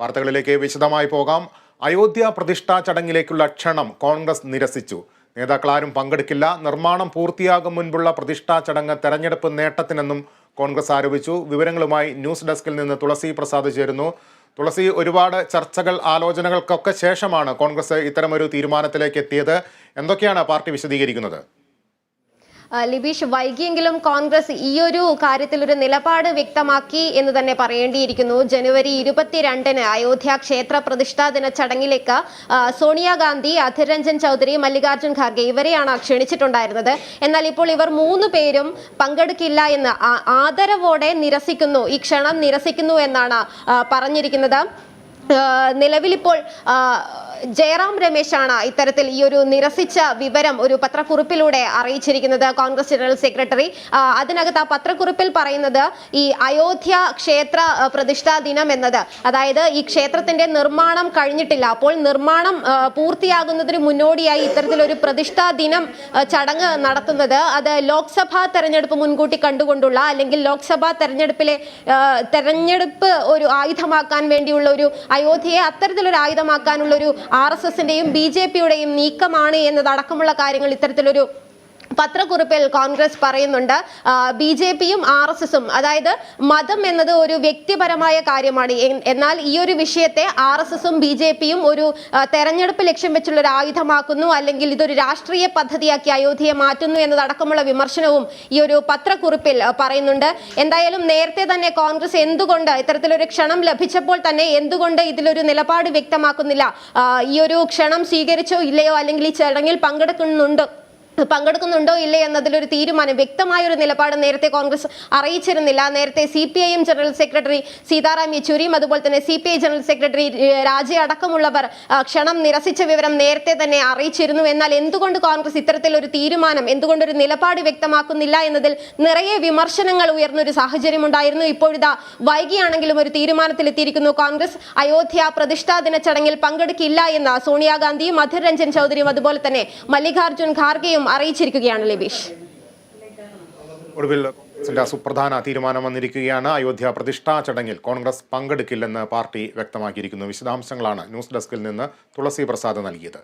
വാർത്തകളിലേക്ക് വിശദമായി പോകാം. അയോധ്യ പ്രതിഷ്ഠാ ചടങ്ങിലേക്കുള്ള ക്ഷണം കോൺഗ്രസ് നിരസിച്ചു. നേതാക്കളാരും പങ്കെടുക്കില്ല. നിർമ്മാണം പൂർത്തിയാകും മുൻപുള്ള പ്രതിഷ്ഠാ ചടങ്ങ് തെരഞ്ഞെടുപ്പ് നേട്ടത്തിനെന്നും കോൺഗ്രസ് ആരോപിച്ചു. വിവരങ്ങളുമായി ന്യൂസ് ഡെസ്കിൽ നിന്ന് തുളസി പ്രസാദ് ചേരുന്നു. തുളസി ഒരുപാട് ചർച്ചകൾ ആലോചനകൾക്കൊക്കെ ശേഷമാണ് കോൺഗ്രസ് ഇത്തരമൊരു തീരുമാനത്തിലേക്ക് എത്തിയത്. എന്തൊക്കെയാണ് പാർട്ടി വിശദീകരിക്കുന്നത്? ലിബീഷ് വൈകിയെങ്കിലും കോൺഗ്രസ് ഈ ഒരു കാര്യത്തിൽ ഒരു നിലപാട് വ്യക്തമാക്കി എന്ന് തന്നെ പറയേണ്ടിയിരിക്കുന്നു. ജനുവരി ഇരുപത്തിരണ്ടിന് അയോധ്യ ക്ഷേത്ര പ്രതിഷ്ഠാ ദിന ചടങ്ങിലേക്ക് സോണിയാഗാന്ധി അധിർ രഞ്ജൻ ചൗധരി മല്ലികാർജുൻ ഖാർഗെ ഇവരെയാണ് ക്ഷണിച്ചിട്ടുണ്ടായിരുന്നത്. എന്നാൽ ഇപ്പോൾ ഇവർ മൂന്ന് പേരും പങ്കെടുക്കില്ല എന്ന് ആദരവോടെ നിരസിക്കുന്നു. ഈ ക്ഷണം നിരസിക്കുന്നു എന്നാണ് പറഞ്ഞിരിക്കുന്നത്. നിലവിലിപ്പോൾ ജയറാം രമേശാണ് ഇത്തരത്തിൽ ഈ ഒരു നിരസിച്ച വിവരം ഒരു പത്രക്കുറിപ്പിലൂടെ അറിയിച്ചിരിക്കുന്നത് കോൺഗ്രസ് ജനറൽ സെക്രട്ടറി. അതിനകത്ത് ആ പത്രക്കുറിപ്പിൽ പറയുന്നത് ഈ അയോധ്യ ക്ഷേത്ര പ്രതിഷ്ഠാ ദിനം എന്നത്. അതായത് ഈ ക്ഷേത്രത്തിന്റെ നിർമ്മാണം കഴിഞ്ഞിട്ടില്ല. അപ്പോൾ നിർമ്മാണം പൂർത്തിയാകുന്നതിന് മുന്നോടിയായി ഇത്തരത്തിലൊരു പ്രതിഷ്ഠാ ദിനം ചടങ്ങ് നടത്തുന്നത് അത് ലോക്സഭാ തെരഞ്ഞെടുപ്പ് മുൻകൂട്ടി കണ്ടുകൊണ്ടുള്ള അല്ലെങ്കിൽ ലോക്സഭാ തെരഞ്ഞെടുപ്പിലെ തെരഞ്ഞെടുപ്പ് ഒരു ആയുധമാക്കാൻ വേണ്ടിയുള്ള ഒരു അയോധ്യയെ അത്തരത്തിലൊരു ആയുധമാക്കാനുള്ള ഒരു ആർ എസ് എസിന്റെയും ബി ജെ പിയുടെയും നീക്കമാണ് എന്നതടക്കമുള്ള കാര്യങ്ങൾ ഇത്തരത്തിലൊരു പത്രക്കുറിപ്പിൽ കോൺഗ്രസ് പറയുന്നുണ്ട് ബി ജെ പിയും ആർ എസ് എസും അതായത് മതം എന്നത് ഒരു വ്യക്തിപരമായ കാര്യമാണ്. എന്നാൽ ഈ ഒരു വിഷയത്തെ ആർ എസ് എസും ബി ജെ പിയും ഒരു തെരഞ്ഞെടുപ്പ് ലക്ഷ്യം വെച്ചുള്ള ഒരു ആയുധമാക്കുന്നു അല്ലെങ്കിൽ ഇതൊരു രാഷ്ട്രീയ പദ്ധതിയാക്കി അയോധ്യയെ മാറ്റുന്നു എന്നതടക്കമുള്ള വിമർശനവും ഈ ഒരു പത്രക്കുറിപ്പിൽ പറയുന്നുണ്ട്. എന്തായാലും നേരത്തെ തന്നെ കോൺഗ്രസ് എന്തുകൊണ്ട് ഇത്തരത്തിലൊരു ക്ഷണം ലഭിച്ചപ്പോൾ തന്നെ എന്തുകൊണ്ട് ഇതിലൊരു നിലപാട് വ്യക്തമാക്കുന്നില്ല? ഈ ഒരു ക്ഷണം സ്വീകരിച്ചോ ഇല്ലയോ അല്ലെങ്കിൽ ഈ ചടങ്ങിൽ പങ്കെടുക്കുന്നുണ്ടോ? പങ്കെടുക്കുന്നുണ്ടോ ഇല്ലേ എന്നതിലൊരു തീരുമാനം. വ്യക്തമായ ഒരു നിലപാട് നേരത്തെ കോൺഗ്രസ് അറിയിച്ചിരുന്നില്ല. നേരത്തെ C P I M general secretary Sitaram യെച്ചൂരിയും അതുപോലെ തന്നെ C P I general secretary രാജി അടക്കമുള്ളവർ ക്ഷണം നിരസിച്ച വിവരം നേരത്തെ തന്നെ അറിയിച്ചിരുന്നു. എന്നാൽ എന്തുകൊണ്ട് കോൺഗ്രസ് ഇത്തരത്തിലൊരു തീരുമാനം എന്തുകൊണ്ട് ഒരു നിലപാട് വ്യക്തമാക്കുന്നില്ല എന്നതിൽ നിറയെ വിമർശനങ്ങൾ ഉയർന്നൊരു സാഹചര്യം ഉണ്ടായിരുന്നു ഇപ്പോഴിതാ വൈകിയാണെങ്കിലും ഒരു തീരുമാനത്തിലെത്തിയിരിക്കുന്നു. കോൺഗ്രസ് അയോധ്യ പ്രതിഷ്ഠാ ദിന ചടങ്ങിൽ പങ്കെടുക്കില്ല എന്ന സോണിയാഗാന്ധിയും അധിർ രഞ്ജൻ ചൗധരിയും അതുപോലെ തന്നെ മല്ലികാർജുൻ ഖാർഗെയും അറിയിച്ചിരിക്കുകയാണ് ലബീഷ്. ഒടുവിൽ സുപ്രധാന തീരുമാനം വന്നിരിക്കുകയാണ്. അയോധ്യ പ്രതിഷ്ഠാ ചടങ്ങിൽ കോൺഗ്രസ് പങ്കെടുക്കില്ലെന്ന് പാർട്ടി വ്യക്തമാക്കിയിരിക്കുന്നു. വിശദാംശങ്ങളാണ് ന്യൂസ് ഡെസ്കിൽ നിന്ന് തുളസി പ്രസാദ് നൽകിയത്.